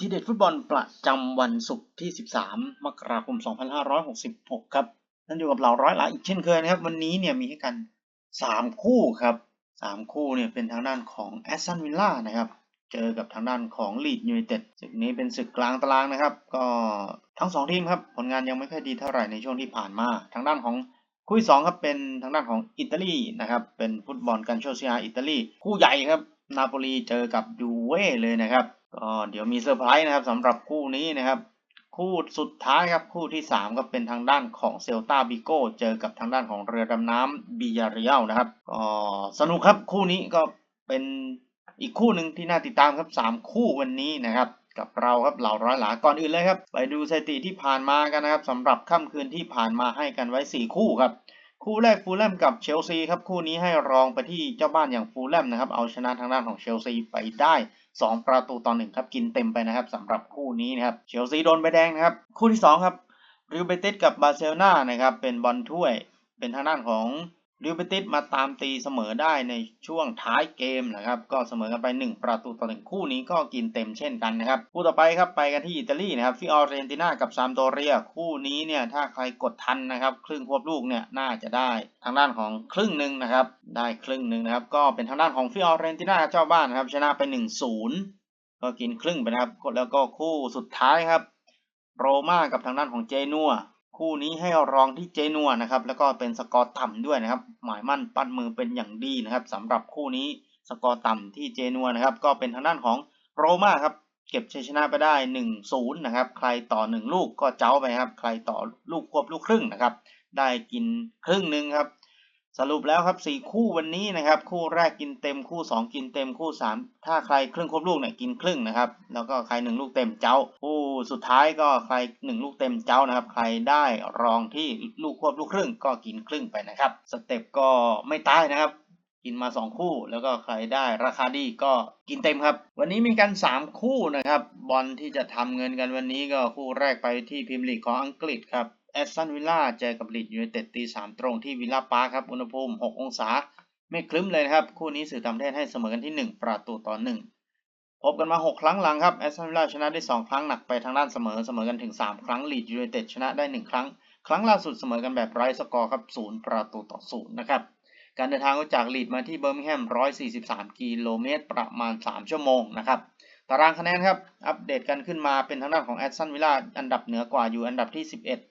ทีเด็ดฟุตบอลประจำวันศุกร์ที่ 13 มกราคม 2566 ครับ นั่นอยู่กับเราร้อยลายอีกเช่นเคยนะครับ วันนี้เนี่ยมีให้กัน 3 คู่ครับ 3 คู่เนี่ยเป็นทางด้านของแอสตันวิลล่านะครับ เจอกับทางด้านของลีดยูไนเต็ดศึกนี้เป็นศึกกลางตารางนะครับ ก็ทั้ง 2 ทีมครับ ผลงานยังไม่ค่อยดีเท่าไหร่ในช่วงที่ผ่านมา ทางด้านของคู่ที่สองครับเป็นทางด้านของอิตาลีนะครับเป็นฟุตบอลกันโชเซียอิตาลีคู่ใหญ่ครับนาโปลีเจอกับยูเว่เลยนะครับ ก็เดี๋ยวมีเซอร์ไพรส์นะครับสำหรับคู่นี้นะครับ คู่สุดท้ายครับคู่ที่ 3 ก็เป็นทางด้านของเซลตาบิโก้เจอกับทางด้านของเรือดำน้ำบิยาเรียลนะครับก็สนุกครับคู่นี้ก็เป็นอีกคู่หนึ่งที่น่าติดตามครับ 3 คู่วันนี้นะครับกับเราครับเหล่าร้อยหลาก่อนอื่นเลยครับ ไปดูสถิติที่ผ่านมากันนะครับสำหรับค่ำคืนที่ผ่านมาให้กันไว้ 4 คู่ครับ คู่แรกฟูลแลมกับเชลซีครับคู่นี้ให้รองไปที่เจ้าบ้านอย่างฟูลแลมนะครับเอาชนะทางด้านของเชลซีไปได้ 2 ประตูต่อหนึ่งครับกินเต็มไปนะครับสำหรับคู่นี้นะครับเชลซีโดนใบแดงนะครับ คู่ที่ 2 ครับริวเบติสกับบาร์เซโลนานะครับเป็นบอลถ้วยเป็นทางด้านของ ริวเบติสมาตามตีเสมอได้ในช่วงท้ายเกมนะครับ ก็เสมอกันไป 1 ประตูต่อหนึ่งคู่นี้ก็กินเต็มเช่นกันนะครับ คู่ต่อไปครับไปกันที่อิตาลีนะครับฟิออเรนติน่ากับซามโดเรีย คู่นี้เนี่ยถ้าใครกดทันนะครับ ครึ่งควบลูกเนี่ยน่าจะได้ทางด้านของครึ่งหนึ่งนะครับ ได้ครึ่งหนึ่งนะครับ ก็เป็นทางด้านของฟิออเรนติน่าเจ้าบ้านนะครับชนะไป 1-0 ก็กินครึ่งไปนะครับแล้วก็คู่สุดท้ายครับ โรม่ากับทางด้านของเจนัว คู่นี้ให้รองที่เจนัวนะครับ แล้วก็เป็นสกอร์ต่ำด้วยนะครับ หมายมั่นปั้นมือเป็นอย่างดีนะครับสำหรับคู่นี้สกอร์ต่ำที่เจนัวนะครับ ก็เป็นทางด้านของโรม่าครับ เก็บชัยชนะไปได้1-0นะครับ ใครต่อ 1 ลูกก็เจ้าไปครับ ใครต่อลูกควบลูกครึ่งนะครับ ได้กินครึ่งหนึ่งครับ สรุปแล้วครับสี่คู่วันนี้นะครับ คู่แรกกินเต็มคู่ 2 กินเต็มคู่ 3 ถ้าใครครึ่งครบลูกเนี่ยกินครึ่งนะครับ แล้วก็ใคร 1 ลูกเต็มเจ้า คู่สุดท้ายก็ใคร 1 ลูกเต็มเจ้านะครับ ใครได้รองที่ลูกควบลูกครึ่งก็กินครึ่งไปนะครับ สเต็ปก็ไม่ตายนะครับ กินมา 2 คู่ แล้วก็ใครได้ราคาดีก็กินเต็มครับ วันนี้มีกัน 3 คู่นะครับ บอลที่จะทำเงินกันวันนี้ก็คู่แรกไปที่พรีเมียร์ลีกของอังกฤษครับ แอสตันวิลล่าเจอกับลีดยูไนเต็ดตีสามตรงที่วิลล่าปาร์คครับ อุณหภูมิ 6 องศา ไม่คลึ้มเลยนะครับ คู่นี้สื่อต่างประเทศให้เสมอกันที่ 1 ประตูต่อ 1 พบกันมา 6 ครั้งหลังครับ แอสตันวิลล่าชนะได้ 2 ครั้งหนักไปทางด้านเสมอ เสมอกันถึง 3 ครั้งลีดยูไนเต็ดชนะได้ 1 ครั้ง ครั้งล่าสุดเสมอกันแบบไร้สกอร์ครับ0ประตูต่อ0นะครับการเดินทางจากลีดมาที่เบอร์มิงแฮม 143 กิโลเมตร ประมาณ 3 ชั่วโมงนะครับตารางคะแนนครับ อัปเดตกันขึ้นมาเป็นทางด้านของแอสตันวิลล่าอันดับเหนือกว่าอยู่อันดับที่ 11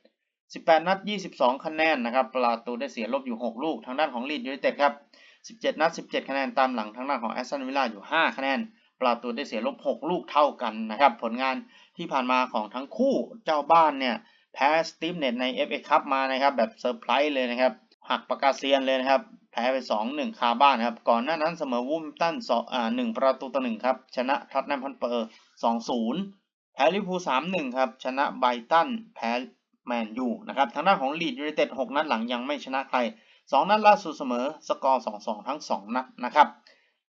18 นัด 22 คะแนนนะครับประตูได้เสียลบอยู่ 6 ลูกทางด้านของลีดยูไนเต็ดครับ 17 นัด 17 คะแนนตามหลังทางด้านของแอสตันวิลล่าอยู่ 5 คะแนนประตูได้เสียลบ 6 ลูกเท่ากันนะครับ ผลงานที่ผ่านมาของทั้งคู่เจ้าบ้านเนี่ยแพ้สตีฟเน็ตใน FA คัพมานะครับ แบบเซอร์ไพรส์เลยนะครับ หักปากกาเซียนเลยนะครับ แพ้ไป 2-1 คาบ้านครับ ก่อนหน้านั้นเสมอวูมตัน2อ่า1ประตูต่อ1ครับ ชนะท็อตแนมฮันเปอร์ 2-0 แพ้ลิเวอร์พูล3-1 ครับ ชนะไบตันแพ้ แมนยูนะครับทางด้านของลีดยูไนเต็ด6นัดหลังยังไม่ชนะใคร 2 นัดล่าสุดเสมอสกอร์2-2 ทั้ง 2 นัดนะครับ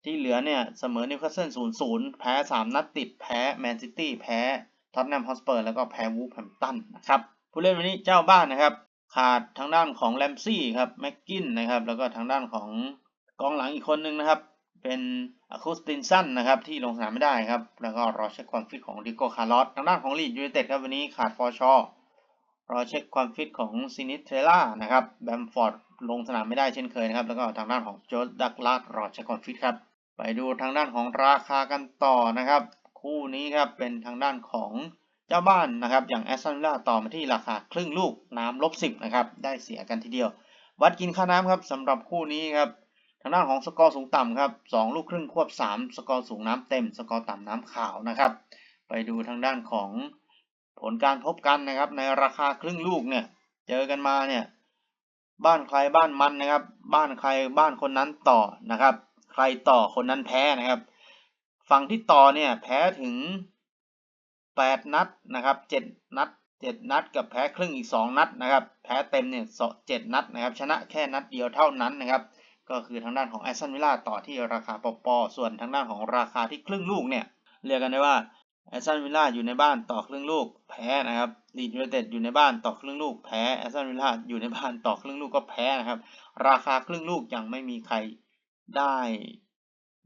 ที่เหลือเนี่ยเสมอนิวคาสเซิล0-0 แพ้ 3 นัดติด แพ้แมนซิตี้แพ้ท็อตแนมฮอสเปอร์แล้วก็แพ้วูฟแฮมตันนะครับผู้เล่นวันนี้เจ้าบ้านนะครับ ขาดทางด้านของแรมซี่ครับแม็กกินนะครับแล้วก็ทางด้านของกองหลังอีกคนนึงนะครับ เป็นอะคูสตินสันนะครับที่ลงสนามไม่ได้ครับแล้วก็รอเช็คความฟิตของดิโก้คาร์ลอสทางด้านของลีดยูไนเต็ดครับวันนี้ขาดฟอร์ชอ รอเช็คความฟิตของซินิเทล่านะครับแบมฟอร์ดลงสนามไม่ได้เช่นเคยนะครับ แล้วก็ทางด้านของโจดดักลาสรอเช็คความฟิตครับ ไปดูทางด้านของราคากันต่อนะครับ คู่นี้ครับเป็นทางด้านของเจ้าบ้านนะครับ อย่างแอสตันวิลล่าต่อมาที่ราคาครึ่งลูกน้ำลบสิบนะครับได้เสียกันทีเดียว วัดกินค่าน้ำครับสำหรับคู่นี้ครับทางด้านของสกอร์สูงต่ำครับ2ลูกครึ่งควบ3สกอร์สูงน้ำเต็ม สกอร์ต่ำน้ำขาวนะครับ ไปดูทางด้านของ ผลการพบกันนะครับ ในราคาครึ่งลูกเนี่ย เจอกันมาเนี่ย บ้านใครบ้านมันนะครับ บ้านใครบ้านคนนั้นต่อนะครับ ใครต่อคนนั้นแพ้นะครับ ฝั่งที่ต่อเนี่ยแพ้ถึง 8 นัดนะครับ 7 นัด 7 นัด กับแพ้ครึ่งอีก 2 นัดนะครับ แพ้เต็มเนี่ย7นัดนะครับ ชนะแค่นัดเดียวเท่านั้นนะครับ ก็คือทางด้านของแอสตันวิลล่าต่อที่ราคาปอปอส่วนทางด้านของราคาที่ครึ่งลูกเนี่ยเรียกกันได้ว่า แอสตันวิลล่าอยู่ในบ้านต่อครึ่งลูกแพ้นะครับลีดยูไนเต็ดอยู่ในบ้านต่อครึ่งลูกแพ้แอสตันวิลล่าอยู่ในบ้านต่อครึ่งลูกก็แพ้นะครับ ราคาครึ่งลูกยังไม่มีใครได้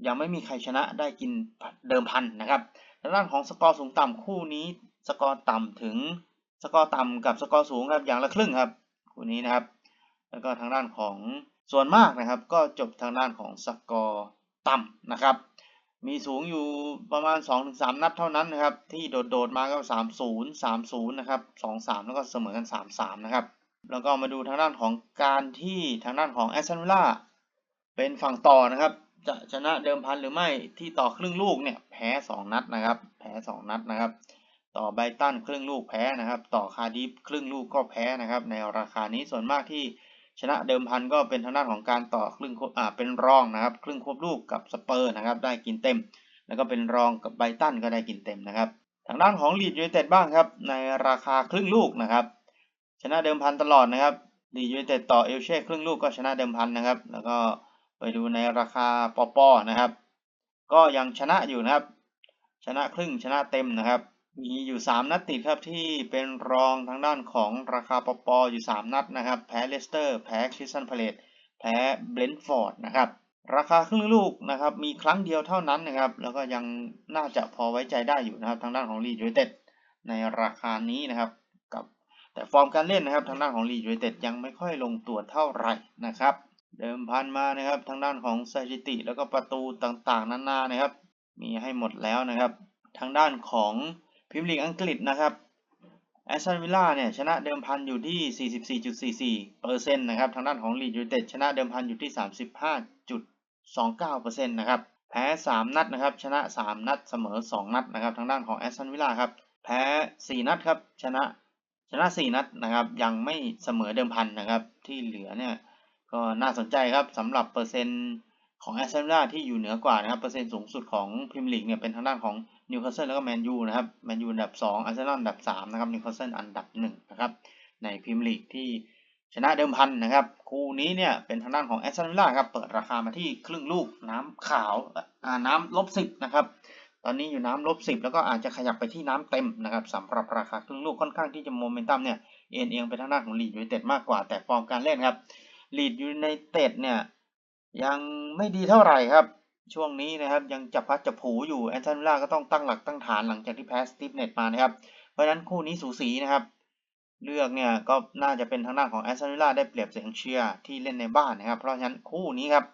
ยังไม่มีใครชนะได้กินเดิมพันนะครับทางด้านของสกอร์สูงต่ำคู่นี้ สกอร์ต่ำถึงสกอร์ต่ำกับสกอร์สูงครับอย่างละครึ่งครับคู่นี้นะครับ แล้วก็ทางด้านของส่วนมากนะครับ ก็จบทางด้านของสกอร์ต่ำนะครับ มีสูงอยู่ประมาณ 2-3 นัดเท่านั้นนะครับ ที่โดดๆมาก็ 3-0 3-0 นะครับ 2-3 แล้วก็เสมอกัน 3-3 นะครับ แล้วก็มาดูทางด้านของการที่ทางด้านของแอสตันวิลล่าเป็นฝั่งต่อนะครับ จะชนะเดิมพันหรือไม่ที่ต่อครึ่งลูกเนี่ยแพ้ 2 นัดนะครับ แพ้ 2 นัดนะครับ ต่อไบตันครึ่งลูกแพ้นะครับ ต่อคาดิฟครึ่งลูกก็แพ้นะครับ ในราคานี้ส่วนมากที่ ชนะเดิมพันก็เป็นทางด้านของการต่อครึ่งอ่าเป็นรองนะครับ ครึ่งควบลูกกับสเปอร์นะครับ ได้กินเต็ม แล้วก็เป็นรองกับไบตันก็ได้กินเต็มนะครับ ทางด้านของลีดยูไนเต็ดบ้างครับ ในราคาครึ่งลูกนะครับ ชนะเดิมพันตลอดนะครับลีดยูไนเต็ดต่อเอลเช่ครึ่งลูกก็ชนะเดิมพันนะครับ แล้วก็ไปดูในราคาปอปอนะครับ ก็ยังชนะอยู่นะครับ ชนะครึ่งชนะเต็มนะครับ มีอยู่ 3 นัดติดครับที่เป็นรองทางด้านของราคาปปออยู่ 3 นัดนะครับ แพ้เลสเตอร์ แพ้คริสตันพาเลตแพ้เบรนท์ฟอร์ดนะครับ ราคาครึ่งลูกนะครับ มีครั้งเดียวเท่านั้นนะครับ แล้วก็ยังน่าจะพอไว้ใจได้อยู่นะครับ ทางด้านของลีดยูไนเต็ดในราคานี้นะครับกับแต่ฟอร์มการเล่นนะครับ ทางด้านของลีดยูไนเต็ดยังไม่ค่อยลงตัวเท่าไหร่นะครับ เดิมพันมานะครับ ทางด้านของสถิติแล้วก็ประตูต่างๆนานานะครับ มีให้หมดแล้วนะครับ ทางด้านของ พรีเมียร์ลีกอังกฤษนะครับแอสตันวิลล่าเนี่ยชนะเดิมพันอยู่ที่ 44.44เปอร์เซ็นต์นะครับทางด้านของลีดยูไนเต็ดชนะเดิมพันอยู่ที่ 35.29เปอร์เซ็นต์นะครับแพ้ 3 นัดนะครับชนะ 3 นัดเสมอ 2 นัดนะครับทางด้านของแอสตันวิลล่าครับแพ้ 4 นัดครับชนะชนะ 4 นัดนะครับยังไม่เสมอเดิมพันนะครับที่เหลือเนี่ยก็น่าสนใจครับสำหรับเปอร์เซ็นต์ของแอสตันวิลล่าที่อยู่เหนือกว่านะครับเปอร์เซ็นต์สูงสุดของพรีเมียร์ลีกเนี่ยเป็นทางด้านของ นิวคาสเซิลแล้วก็แมนยูนะครับแมนยูอันดับ 2 อาร์เซนอลอันดับ 3 นะครับนิวคาสเซิลอันดับ 1 นะครับ ในพรีเมียร์ลีกที่ชนะเดิมพันนะครับ คู่นี้เนี่ยเป็นทางด้านของแอสตันวิลล่าครับ เปิดราคามาที่ครึ่งลูกน้ำขาวอ่าน้ำลบสิบนะครับ ตอนนี้อยู่น้ำลบสิบแล้วก็อาจจะขยับไปที่น้ำเต็มนะครับสำหรับราคาครึ่งลูกค่อนข้างที่จะโมเมนตัมเนี่ยเอ็นเอียงไปทางด้านของลีดยูไนเต็ดมากกว่าแต่ฟอร์มการเล่นครับลีดยูไนเต็ดเนี่ยยังไม่ดีเท่าไหร่ครับ ช่วงนี้นะครับยังจับพัดจับผูอยู่แอนตันวิลล่าก็ต้องตั้งหลักตั้งฐานหลังจากที่แพ้สตีฟเน็ตมานะครับเพราะฉะนั้นคู่นี้สูสีนะครับ เลือกเนี่ยก็น่าจะเป็นทางด้านของแอสตันวิลล่าได้เปรียบเสียงเชียร์ที่เล่นในบ้านนะครับ เพราะฉะนั้นคู่นี้ครับ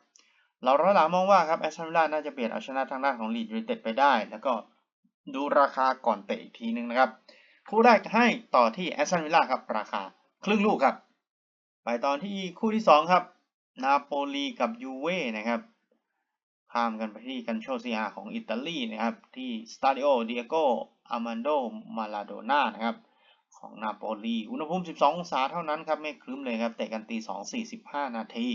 เราเราหลามองว่าครับแอสตันวิลล่าน่าจะเปลี่ยนเอาชนะทางด้านของลีดยูไนเต็ดไปได้ แล้วก็ดูราคาก่อนเตะอีกทีนึงนะครับ คู่แรกให้ต่อที่แอสตันวิลล่าครับราคาครึ่งลูกครับ ไปตอนที่คู่ที่ 2 ครับ นาโปลีกับยูเว่นะครับ ข้ามกันไปที่กันโชซีอาของอิตาลีนะครับ ที่สตาดิโอเดียโกอามันโดมาลาโดน่านะครับ ของนาโปลี อุณหภูมิ 12 องศาเท่านั้นครับ ไม่ครึ้มเลยครับเตะกันตี 2 45 นาที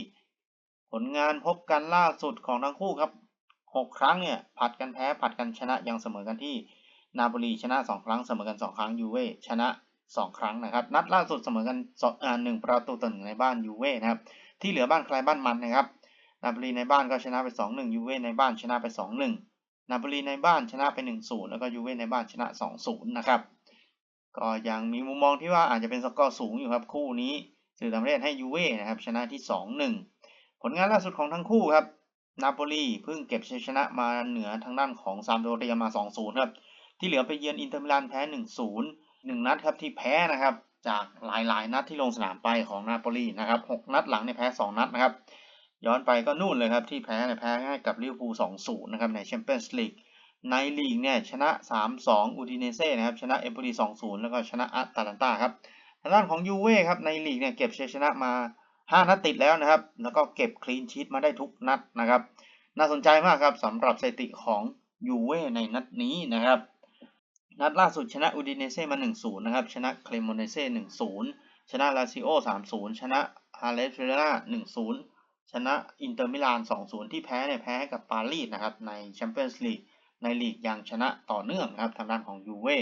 ผลงานพบกันล่าสุดของทั้งคู่ครับ 6 ครั้งเนี่ยผัดกันแพ้ผัดกันชนะยังเสมอกันที่นาโปลีชนะ 2 ครั้งเสมอกัน 2 ครั้งยูเว่ชนะ 2 ครั้งนะครับ นัดล่าสุดเสมอกันหนึ่งประตูต่อหนึ่งในบ้านยูเว่นะครับที่เหลือบ้านใครบ้านมันนะครับ นาโปลีในบ้านก็ชนะไป 2-1 ยูเว่ในบ้านชนะไป 2-1 นาโปลีในบ้านชนะไป 1-0 แล้วก็ยูเว่ในบ้านชนะ 2-0 นะครับ ก็ยังมีมุมมองที่ว่าอาจจะเป็นสกอร์สูงอยู่ครับคู่นี้สื่อต่างประเทศให้ยูเว่นะครับชนะที่ 2-1 ผลงานล่าสุดของทั้งคู่ครับ นาโปลีเพิ่งเก็บชัยชนะมาเหนือทางด้านของซามโดเรียมา 2-0 ครับ ที่เหลือไปเยือนอินเตอร์มิลานแพ้ 1-0 1 นัดครับที่แพ้นะครับจากหลายๆ นัดที่ลงสนามไปของนาโปลีนะครับ 6 นัดหลังในแพ้ 2 นัดนะครับ ย้อนไปก็นู่นเลยครับที่แพ้ในแพ้ให้กับลิเวอร์พูล2-0นะครับในแชมเปี้ยนส์ลีกในลีกเนี่ยชนะ 3-2 อูดิเนเซ่นะครับชนะเอมโปลี2-0 แล้วก็ชนะอัตแลนตาครับทางด้านของยูเว่ครับในลีกเนี่ยเก็บชัยชนะมา 5 นัดติดแล้วนะครับ แล้วก็เก็บคลีนชีตมาได้ทุกนัดนะครับ น่าสนใจมากครับสำหรับสถิติของยูเว่ในนัดนี้นะครับ นัดล่าสุดชนะอูดิเนเซ่มา 1-0 นะครับ ชนะเคลโมเนเซ่ 1-0 ชนะลาซิโอ 3-0 ชนะฮาเลสเวล่า1-0 ชนะอินเตอร์มิลาน 2-0 ที่แพ้เนี่ยแพ้กับปารีสนะครับในแชมเปี้ยนส์ลีกในลีกยังชนะต่อเนื่องครับทางด้านของยูเว่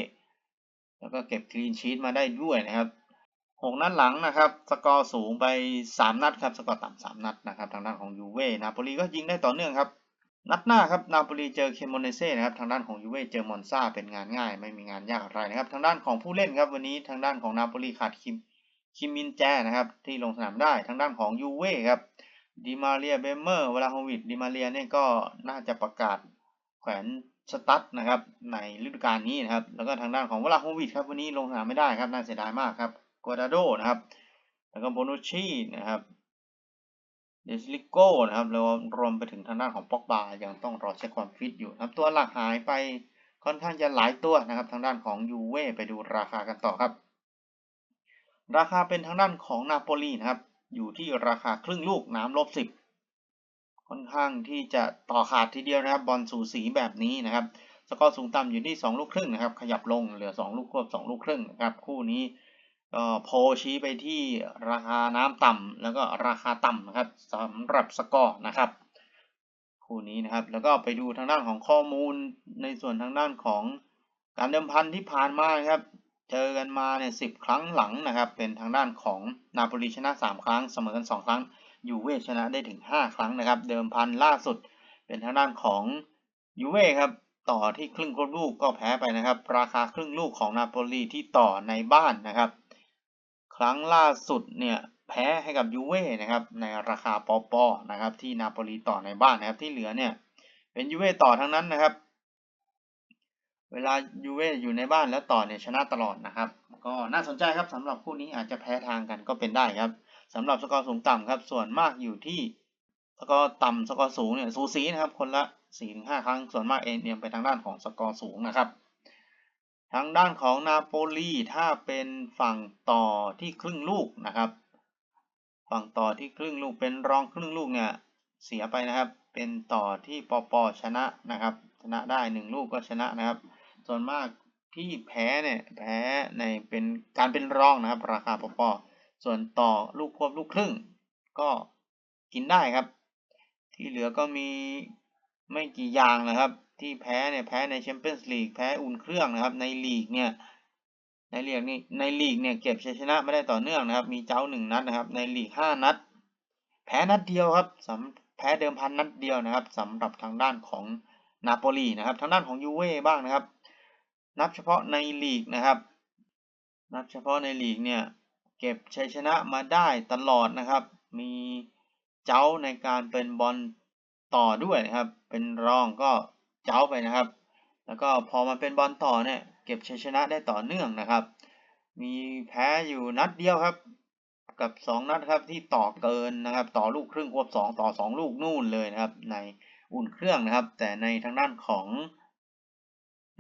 แล้วก็เก็บคลีนชีตมาได้ด้วยนะครับ 6 นัดหลังนะครับ สกอร์สูงไป 3 นัดครับ สกอร์ต่ำ3นัดนะครับ ทางด้านของยูเว่นาโปลีก็ยิงได้ต่อเนื่องครับ นัดหน้าครับนาโปลีเจอเคมโมเนเซ่นะครับ ทางด้านของยูเว่เจอมอนซาเป็นงานง่าย ไม่มีงานยากอะไรนะครับ ทางด้านของผู้เล่นครับวันนี้ทางด้านของนาโปลีขาดคิมคิมมินแจนะครับที่ลงสนามได้ ทางด้านของยูเว่ครับ ดิมาเรียเบเมอร์เวลาโฮวิดดิมาเรียเนี่ยก็น่าจะประกาศแขวนสตัดนะครับในฤดูกาลนี้นะครับ แล้วก็ทางด้านของวลาโฮวิชครับวันนี้ลงสนามไม่ได้ครับน่าเสียดายมากครับกัวดาโดนะครับ แล้วก็โบนุชีนะครับเดซิลิโก้นะครับแล้วรวมไปถึงทางด้านของป็อกบายังต้องรอเช็คความฟิตอยู่นะครับ ตัวหลักหายไปค่อนข้างจะหลายตัวนะครับ ทางด้านของยูเว่ไปดูราคากันต่อครับ ราคาเป็นทางด้านของนาโปลีนะครับ อยู่ที่ราคาครึ่งลูกน้ำลบสิบค่อนข้างที่จะต่อขาดทีเดียวนะครับบอลสูสีแบบนี้นะครับสกอร์สูงต่ำอยู่ที่ 2 ลูกครึ่งนะครับ ขยับลงเหลือ 2 ลูกควบ 2 ลูกครึ่งนะครับ คู่นี้ก็โพชี้ไปที่ราคาน้ำต่ำแล้วก็ราคาต่ำนะครับสำหรับสกอร์นะครับ คู่นี้นะครับแล้วก็ไปดูทางด้านของข้อมูลในส่วนทางด้านของการเดิมพันที่ผ่านมาครับ เจอกันมาเนี่ยสิครั้งหลังนะครับ เป็นทางด้านของนาโปลีชนะ 3 ครั้งเสมอกัน 2 ครั้ง ยูเว่ชนะได้ถึง 5 ครั้งนะครับ เดิมพันล่าสุด เป็นทางด้านของยูเว่ครับต่อที่ครึ่งลูกก็แพ้ไปนะครับ ราคาครึ่งลูกของนาโปลีที่ต่อในบ้านนะครับ ครั้งล่าสุดเนี่ยแพ้ให้กับยูเว่นะครับในราคาปอปอนะครับที่นาโปลีต่อในบ้านนะครับที่เหลือเนี่ยเป็นยูเว่ต่อทั้งนั้นนะครับ เวลายูเว่อยู่ในบ้านแล้วต่อเนี่ยชนะตลอดนะครับ ก็น่าสนใจครับสำหรับคู่นี้อาจจะแพ้ทางกันก็เป็นได้ครับสำหรับสกอร์สูงต่ำครับส่วนมากอยู่ที่สกอร์ต่ำสกอร์สูงเนี่ยสูสีนะครับคนละ4-5ถึงครั้งส่วนมากเอ็นเอียงไปทางด้านของสกอร์สูงนะครับทางด้านของนาโปลีถ้าเป็นฝั่งต่อที่ครึ่งลูกนะครับ ฝั่งต่อที่ครึ่งลูกเป็นรองครึ่งลูกเนี่ยเสียไปนะครับ เป็นต่อที่ปอปอชนะนะครับ ชนะได้หนึ่งลูกก็ชนะนะครับ ส่วนมากที่แพ้เนี่ยแพ้ในเป็นการเป็นรองนะครับ ราคาปอปส่วนต่อลูกควบลูกครึ่ง ก็กินได้ครับ ที่เหลือก็มีไม่กี่อย่างนะครับ ที่แพ้เนี่ยแพ้ในแชมเปี้ยนส์ลีกแพ้อุ่นเครื่องนะครับ ในลีกเนี่ยในลีกนี่ในลีกเนี่ยเก็บชัยชนะไม่ได้ต่อเนื่องนะครับ มีเจ้าหนึ่งนัดนะครับ ในลีกห้านัด แพ้นัดเดียวครับสำแพ้เดิมพันนัดเดียวนะครับสำหรับทางด้านของนาโปลีนะครับ ทางด้านของยูเว่บ้างนะครับ นับเฉพาะในลีกนะครับ นับเฉพาะในลีกเนี่ยเก็บชัยชนะมาได้ตลอดนะครับ มีเจ้าในการเป็นบอลต่อด้วยนะครับ เป็นรองก็เจ้าไปนะครับ แล้วก็พอมาเป็นบอลต่อเนี่ยเก็บชัยชนะได้ต่อเนื่องนะครับ มีแพ้อยู่นัดเดียวครับ กับ 2 นัดครับที่ต่อเกินนะครับ ต่อลูกครึ่งควบ2ต่อ 2 ลูกนู่นเลยนะครับ ในอุ่นเครื่องนะครับ แต่ในทางด้านของ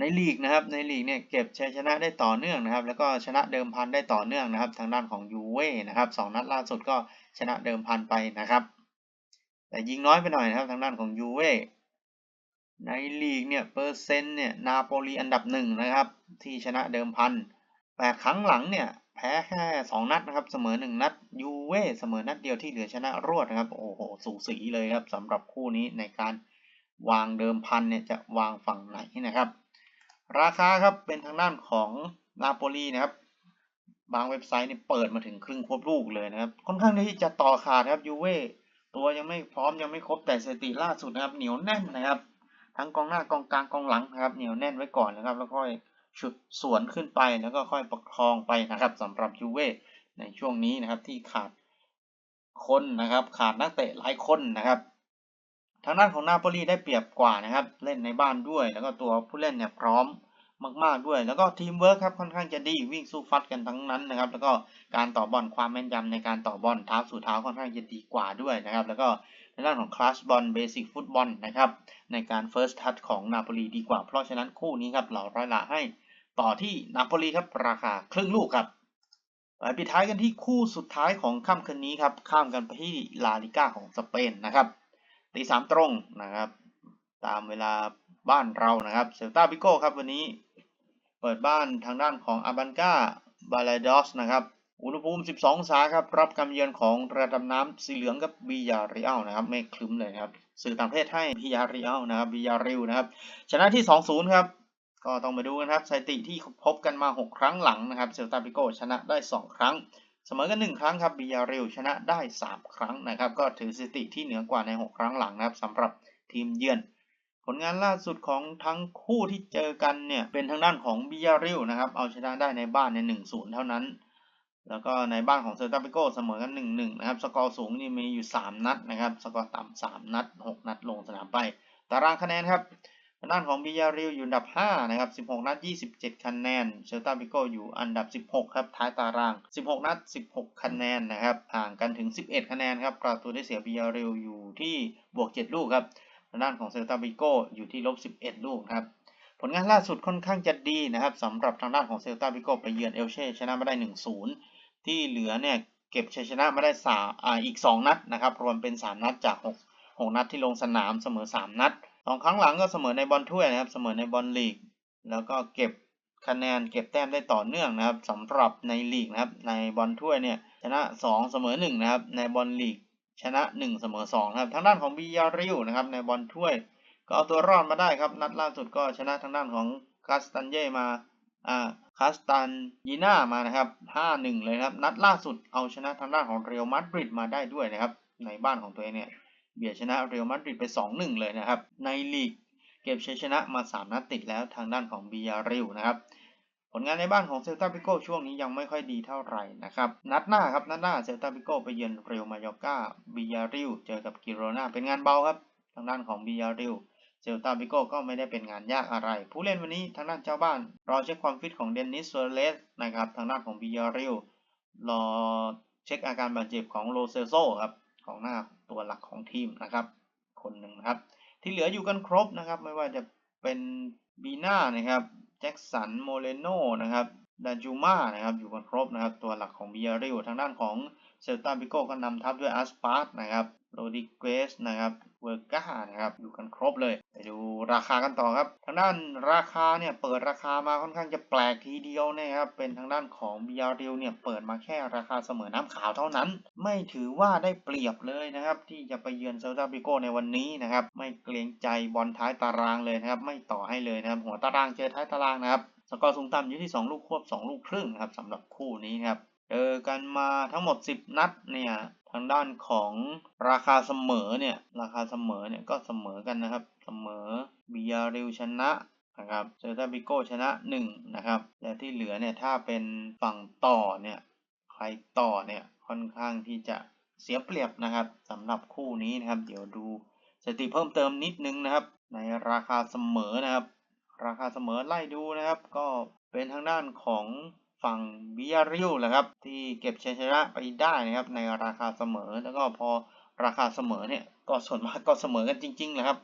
ในลีกนะครับในลีกเนี่ยเก็บชัยชนะได้ต่อเนื่องนะครับ แล้วก็ชนะเดิมพันได้ต่อเนื่องนะครับ ทางด้านของยูเว่นะครับสองนัดล่าสุดก็ชนะเดิมพันไปนะครับ แต่ยิงน้อยไปหน่อยนะครับ ทางด้านของยูเว่ในลีกเนี่ยเปอร์เซ็นต์เนี่ยนาโปลีอันดับหนึ่งนะครับ ที่ชนะเดิมพันแต่ครั้งหลังเนี่ยแพ้แค่สองนัดนะครับ เสมอหนึ่งนัดยูเว่เสมอนัดเดียวที่เหลือชนะรวดนะครับ โอ้โหสูสีเลยครับสำหรับคู่นี้ในการวางเดิมพันเนี่ยจะวางฝั่งไหนนะครับ ราคาครับเป็นทางด้านของนาโปลีนะครับ บางเว็บไซต์นี่เปิดมาถึงครึ่งควบลูกเลยนะครับ ค่อนข้างที่จะต่อขาดครับยูเว่ตัวยังไม่พร้อมยังไม่ครบแต่สถิติล่าสุดนะครับ เหนียวแน่นนะครับ ทั้งกองหน้ากองกลางกองหลังนะครับ เหนียวแน่นไว้ก่อนนะครับ แล้วค่อยฉุดสวนขึ้นไปแล้วก็ค่อยประคองไปนะครับสำหรับยูเว่ในช่วงนี้นะครับที่ขาดคนนะครับ ขาดนักเตะหลายคนนะครับ ทางด้านของนาโปลีได้เปรียบกว่านะครับ เล่นในบ้านด้วย แล้วก็ตัวผู้เล่นเนี่ยพร้อมมาก ๆ ด้วย แล้วก็ทีมเวิร์คครับค่อนข้างจะดีวิ่งสู้ฟัดกันทั้งนั้นนะครับ แล้วก็การต่อบอลความแม่นยำในการต่อบอลเท้าสู่เท้าค่อนข้างจะดีกว่าด้วยนะครับ แล้วก็ในด้านของคลาสบอลเบสิกฟุตบอลนะครับในการเฟิร์สทัชของนาโปลีดีกว่า เพราะฉะนั้นคู่นี้ครับเราร้อยละให้ต่อที่นาโปลีครับราคาครึ่งลูกครับไปปิดท้ายกันที่คู่สุดท้ายของค่ำคืนนี้ครับข้ามกันไปที่ลาลิก้าของสเปนนะครับ ตีสามตรงนะครับ ตามเวลาบ้านเรานะครับเซลตาบิโก้ครับวันนี้เปิดบ้านทางด้านของอาบันกาบาลาดอสนะครับ อุณหภูมิ 12องศาครับ รับกำเยือนของระดับน้ำสีเหลืองกับบิยาริอัลนะครับ ไม่คลึ้มเลยครับ สื่อต่างประเทศให้บิยาริอัลนะครับบิยาริลนะครับ ชนะที่ 2-0 ครับ ก็ต้องไปดูกันครับสถิติที่พบกันมา 6 ครั้งหลังนะครับ เซลตาบิโก้ชนะได้ 2 ครั้ง เสมอกัน 1 ครั้งครับบิยาริลชนะได้ 3 ครั้งนะครับ ก็ถือสถิติที่เหนือกว่าใน 6 ครั้งหลังนะครับสำหรับทีมเยือน ผลงานล่าสุดของทั้งคู่ที่เจอกันเนี่ยเป็นทางด้านของบิยาริลนะครับเอาชนะได้ในบ้านใน 1-0 เท่านั้น แล้วก็ในบ้านของเซอร์ตาปิโกเสมอกัน 1-1 นะครับ สกอร์สูงนี่มีอยู่ 3 นัดนะครับ สกอร์ต่ำ3นัด 6 นัดลงสนามไป ตารางคะแนนครับ ทางด้านของบิยาริลอยู่อันดับ 5 นะครับ 16 นัด 27 คะแนนเซลตาบิโกอยู่อันดับ 16 ครับ ท้ายตาราง 16 นัด 16 คะแนนนะครับ ห่างกันถึง 11 คะแนนครับ ประตูได้เสียบิยาริลอยู่ที่บวก 7 ลูกครับ ทางด้านของเซลตาบิโกอยู่ที่ลบ 11 ลูกครับ ผลงานล่าสุดค่อนข้างจะดีนะครับสำหรับทางด้านของเซลตาบิโกไปเยือนเอลเช่ชนะมาได้ 1-0 ที่เหลือเนี่ยเก็บชัยชนะมาได้สามอ่าอีก 2 นัดนะครับ รวมเป็น 3 นัดจาก 6 6 นัดที่ลงสนามเสมอ 3 นัด สองครั้งหลังก็เสมอในบอลถ้วยนะครับ เสมอในบอลลีก แล้วก็เก็บคะแนนเก็บแต้มได้ต่อเนื่องนะครับสำหรับในลีกนะครับ ในบอลถ้วยเนี่ยชนะ 2 เสมอ1นะครับ ในบอลลีกชนะ 1 เสมอ2นะครับ ทางด้านของบิยาริวนะครับ ในบอลถ้วย ก็เอาตัวรอดมาได้ครับ นัดล่าสุดก็ชนะทางด้านของคาสตันเย่มา อ่า คาสตันยีน่ามานะครับ 5-1 เลยครับ นัดล่าสุดเอาชนะทางด้านของเรอัลมาดริดมาได้ด้วยนะครับ ในบ้านของตัวเองเนี่ย เบียดชนะเรอัลมาดริดไป 2-1 เลยนะครับ ในลีกเก็บชัยชนะมา 3 นัดติดแล้วทางด้านของบิยาริวนะครับ ผลงานในบ้านของเซลตาปิโกช่วงนี้ยังไม่ค่อยดีเท่าไหร่นะครับ นัดหน้าครับ นัดหน้าเซลตาปิโกไปเยือนเรอัลมาโยกาบิยาริวเจอกับกิโรนาเป็นงานเบาครับ ทางด้านของบิยาริวเซลตาบิโกก็ไม่ได้เป็นงานยากอะไร ผู้เล่นวันนี้ทางด้านเจ้าบ้าน รอเช็คความฟิตของเดนนิสโซเลสนะครับ ทางด้านของบิยาริลรอเช็คอาการบาดเจ็บของโลเซโซครับ ของหน้า ตัวหลักของทีมนะครับ คนหนึ่งนะครับ ที่เหลืออยู่กันครบนะครับ ไม่ว่าจะเป็นบีน่านะครับแจ็คสันโมเลโนนะครับดาจูมานะครับอยู่กันครบนะครับ ตัวหลักของบียาริลทางด้านของเซลตาบิโกก็นำทัพด้วยอัสปาร์ตนะครับ โรดิเกสนะครับเวอร์กานะครับอยู่กันครบเลยไปดูราคากันต่อครับ ทางด้านราคาเนี่ยเปิดราคามาค่อนข้างจะแปลกทีเดียวนะครับเป็นทางด้านของบิยาริลเนี่ยเปิดมาแค่ราคาเสมอน้ำขาวเท่านั้น ไม่ถือว่าได้เปรียบเลยนะครับที่จะไปเยือนเซลตาบิโกในวันนี้นะครับไม่เกรงใจบอลท้ายตารางเลยนะครับไม่ต่อให้เลยนะครับหัวตารางเจอท้ายตารางนะครับสกอร์สูงต่ำอยู่ที่ 2 ลูกควบ 2 ลูกครึ่งครับสำหรับคู่นี้ครับเจอกันมาทั้งหมด 10 นัดเนี่ย ทางด้านของราคาเสมอเนี่ยราคาเสมอเนี่ยก็เสมอกันนะครับ เสมอบิยาริลชนะนะครับเซลตาบิโกชนะ1นะครับและที่เหลือเนี่ยถ้าเป็นฝั่งต่อเนี่ยใครต่อเนี่ยค่อนข้างที่จะเสียเปรียบนะครับสำหรับคู่นี้นะครับ เดี๋ยวดูสถิติเพิ่มเติมนิดนึงนะครับ ในราคาเสมอนะครับ ราคาเสมอไล่ดูนะครับ ก็เป็นทางด้านของ ฝั่งบิยาริลแหละครับ ที่เก็บชัยชนะไปได้นะครับ ในราคาเสมอแล้วก็พอราคาเสมอเนี่ยก็ส่วนมากก็เสมอกันจริงๆแหละครับ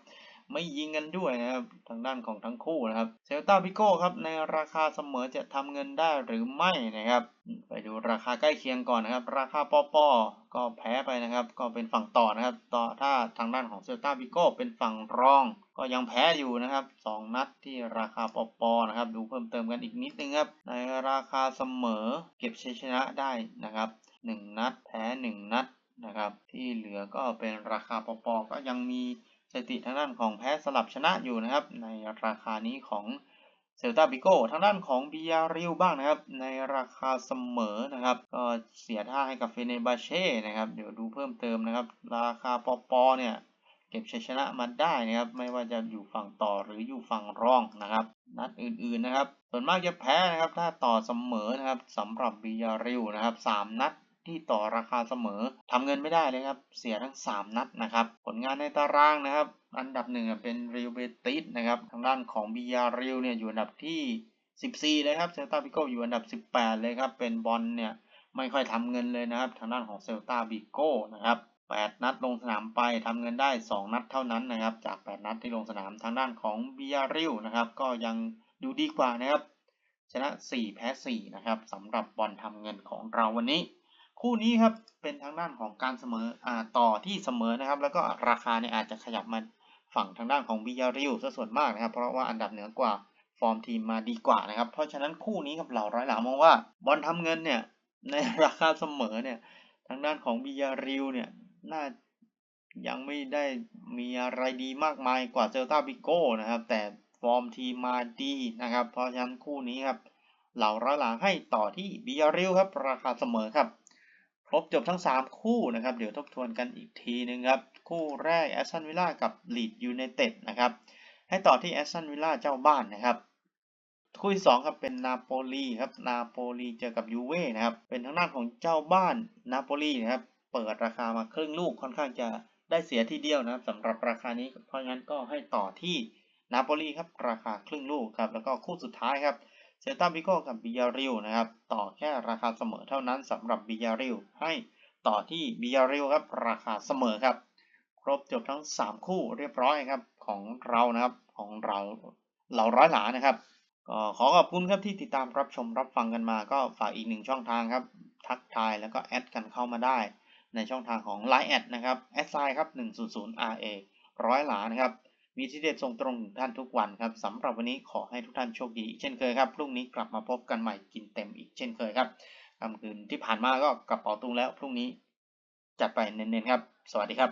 ไม่ยิงกันด้วยนะครับทางด้านของทั้งคู่นะครับเซลตาพิโก้ครับในราคาเสมอจะทำเงินได้หรือไม่นะครับ ไปดูราคาใกล้เคียงก่อนนะครับ ราคาปอปอก็แพ้ไปนะครับ ก็เป็นฝั่งต่อนะครับ ต่อถ้าทางด้านของเซลตาพิโก้เป็นฝั่งรอง ก็ยังแพ้อยู่นะครับ 2 นัดที่ราคาปอปอนะครับ ดูเพิ่มเติมกันอีกนิดนึงครับในราคาเสมอเก็บชัยชนะได้นะครับ 1 นัดแพ้ 1 นัดนะครับ ที่เหลือก็เป็นราคาปอปอก็ยังมี ถิติทางด้านของแพ้สลับชนะอยู่นะครับ ในราคานี้ของเซลตาบิโก้ทางด้านของบิยาริลบ้างนะครับ ในราคาเสมอนะครับ ก็เสียท่าให้กับเฟเนบาเช่นะครับเดี๋ยวดูเพิ่มเติมนะครับ ราคาปอปอเนี่ยเก็บชัยชนะมาได้นะครับ ไม่ว่าจะอยู่ฝั่งต่อหรืออยู่ฝั่งรองนะครับ นัดอื่นๆนะครับ ส่วนมากจะแพ้นะครับ ถ้าต่อเสมอนะครับสำหรับบิยาริลนะครับสามนัด ที่ต่อราคาเสมอทำเงินไม่ได้เลยครับ เสียทั้ง 3 นัดนะครับ ผลงานในตารางนะครับ อันดับหนึ่งเป็นเรียลเบติสนะครับ ทางด้านของบิยาริลเนี่ยอยู่อันดับที่ 14 เลยครับเซลตาบิโกอยู่อันดับ 18 เลยครับ เป็นบอลเนี่ยไม่ค่อยทำเงินเลยนะครับ ทางด้านของเซลตาบิโกนะครับ8 นัดลงสนามไปทำเงินได้ 2 นัดเท่านั้นนะครับ จาก 8 นัดที่ลงสนามทางด้านของบิยาริลนะครับ ก็ยังดูดีกว่านะครับ ชนะ 4 แพ้ 4 นะครับสำหรับบอลทำเงินของเราวันนี้ คู่นี้ครับเป็นทางด้านของการเสมออ่าต่อที่เสมอนะครับ แล้วก็ราคาเนี่ยอาจจะขยับมาฝั่งทางด้านของบิยาริลซะส่วนมากนะครับ เพราะว่าอันดับเหนือกว่าฟอร์มทีมมาดีกว่านะครับ เพราะฉะนั้นคู่นี้ครับเราร้อยหลามองว่าบอลทำเงินเนี่ยในราคาเสมอเนี่ยทางด้านของบิยาริลเนี่ยน่ายังไม่ได้มีอะไรดีมากมายกว่าเซลตาบิโก้นะครับ แต่ฟอร์มทีมมาดีนะครับ เพราะฉะนั้นคู่นี้ครับเหล่าร้อยหลังให้ต่อที่บิยาริลครับ ราคาเสมอครับ ครบจบทั้ง 3 คู่นะครับ เดี๋ยวทบทวนกันอีกทีนึงครับ คู่แรกแอสตันวิลล่ากับลีดยูไนเต็ดนะครับ ให้ต่อที่แอสตันวิลล่าเจ้าบ้านนะครับคู่ที่2ครับเป็นนาโปลีครับนาโปลีเจอกับยูเว่นะครับเป็นทางด้านของเจ้าบ้านนาโปลีนะครับเปิดราคามาครึ่งลูกค่อนข้างจะได้เสียทีเดียวนะครับสำหรับราคานี้เพราะงั้นก็ให้ต่อที่นาโปลีครับราคาครึ่งลูกครับแล้วก็คู่สุดท้ายครับ เซตาบิโกกับบิยาริวนะครับต่อแค่ราคาเสมอเท่านั้นสำหรับบิยาริวให้ต่อที่บิยาริวครับราคาเสมอครับ ครบจบทั้ง 3 คู่เรียบร้อยครับของเรานะครับของเราเหล่าร้อยหลานะครับก็ขอขอบคุณครับที่ติดตามรับชมรับฟังกันมา ก็ฝากอีกหนึ่งช่องทางครับ ทักทายแล้วก็แอดกันเข้ามาได้ ในช่องทางของ Line แอดนะครับแอดไซน์ครับ100 RA ร้อยหลานะครับ มีที่เด็ดส่งตรงท่านทุกวันครับสำหรับวันนี้ขอให้ทุกท่านโชคดีเช่นเคยครับพรุ่งนี้กลับมาพบกันใหม่กินเต็มอีกเช่นเคยครับค่ำคืนที่ผ่านมาก็กระเป๋าตุงแล้วพรุ่งนี้จัดไปเน้นๆครับ สวัสดีครับ